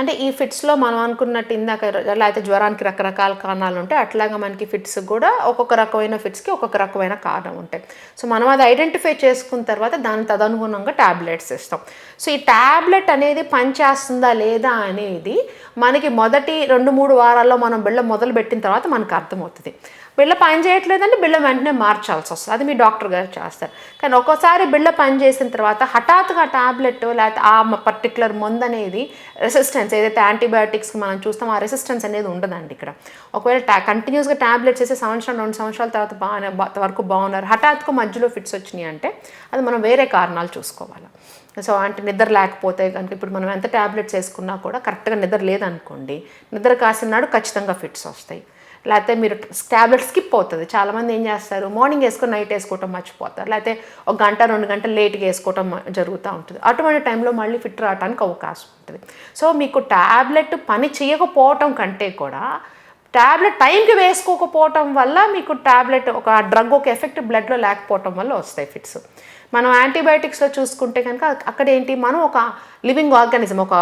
అంటే ఈ ఫిట్స్లో మనం అనుకున్నట్టు ఇందాక లేకపోతే జ్వరానికి రకరకాల కారణాలు ఉంటాయి. అట్లాగా మనకి ఫిట్స్ కూడా ఒక్కొక్క రకమైన ఫిట్స్కి ఒక్కొక్క రకమైన కారణం ఉంటాయి. సో మనం అది ఐడెంటిఫై చేసుకున్న తర్వాత దాని తదనుగుణంగా ట్యాబ్లెట్స్ ఇస్తాం సో ఈ ట్యాబ్లెట్ అనేది పనిచేస్తుందా లేదా అనేది మనకి మొదటి రెండు మూడు వారాల్లో మనం బిళ్ళ మొదలు పెట్టిన తర్వాత మనకు అర్థమవుతుంది. బిళ్ళ పని చేయట్లేదంటే బిళ్ళ వెంటనే మార్చాల్సి వస్తుంది. అది మీ డాక్టర్ గారు చేస్తారు. కానీ ఒక్కోసారి బిళ్ళ పని చేసిన తర్వాత హఠాత్తుగా టాబ్లెట్ లేకపోతే ఆ పర్టికులర్ మందు అనేది రెసిస్టెన్స్ ఏదైతే యాంటీబయాటిక్స్కి మనం చూస్తాం ఆ రెసిస్టెన్స్ అనేది ఉండదండి ఇక్కడ. ఒకవేళ టా కంటిన్యూస్గా టాబ్లెట్స్ వేసే సంవత్సరం రెండు సంవత్సరాల తర్వాత బాగానే బా- వరకు బాగున్నారు హఠాత్తుగా మధ్యలో ఫిట్స్ వచ్చినాయి అంటే అది మనం వేరే కారణాలు చూసుకోవాలి. సో అంటే నిద్ర లేకపోతే కనుక ఇప్పుడు మనం ఎంత ట్యాబ్లెట్స్ వేసుకున్నా కూడా కరెక్ట్గా నిద్ర లేదనుకోండి నిద్ర కాసినాడు ఖచ్చితంగా ఫిట్స్ వస్తాయి. లేకపోతే మీరు ట్యాబ్లెట్ స్కిప్ అవుతుంది చాలామంది ఏం చేస్తారు? మార్నింగ్ వేసుకొని నైట్ వేసుకోవటం మర్చిపోతారు. లేకపోతే ఒక గంట రెండు గంటలు లేట్గా వేసుకోవటం జరుగుతూ ఉంటుంది. అటువంటి టైంలో మళ్ళీ ఫిట్ రావడానికి అవకాశం ఉంటుంది. సో మీకు ట్యాబ్లెట్ పని చేయకపోవటం కంటే కూడా ట్యాబ్లెట్ టైంకి వేసుకోకపోవటం వల్ల మీకు ట్యాబ్లెట్ ఒక డ్రగ్ ఒక ఎఫెక్ట్ బ్లడ్లో లేకపోవటం వల్ల వస్తాయి ఫిట్స్ మనం యాంటీబయాటిక్స్లో చూసుకుంటే కనుక అక్కడ ఏంటి? మనం ఒక లివింగ్ ఆర్గానిజం ఒక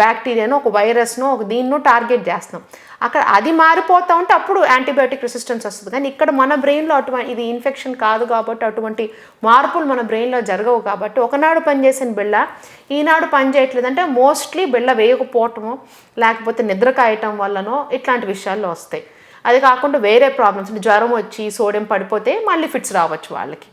బ్యాక్టీరియాను ఒక వైరస్ను ఒక దీన్ను టార్గెట్ చేస్తున్నాం. అక్కడ అది మారిపోతూ ఉంటే అప్పుడు యాంటీబయాటిక్ రెసిస్టెన్స్ వస్తుంది. కానీ ఇక్కడ మన బ్రెయిన్లో అటువంటి ఇది ఇన్ఫెక్షన్ కాదు కాబట్టి అటువంటి మార్పులు మన బ్రెయిన్లో జరగవు కాబట్టి ఒకనాడు పనిచేసిన బిళ్ళ ఈనాడు పనిచేయట్లేదంటే అంటే మోస్ట్లీ బిళ్ళ వేయకపోవటమో లేకపోతే నిద్ర కాయటం వల్లనో ఇట్లాంటి విషయాల్లో వస్తాయి. అది కాకుండా వేరే ప్రాబ్లమ్స్ జ్వరం వచ్చి సోడియం పడిపోతే మళ్ళీ ఫిట్స్ రావచ్చు వాళ్ళకి.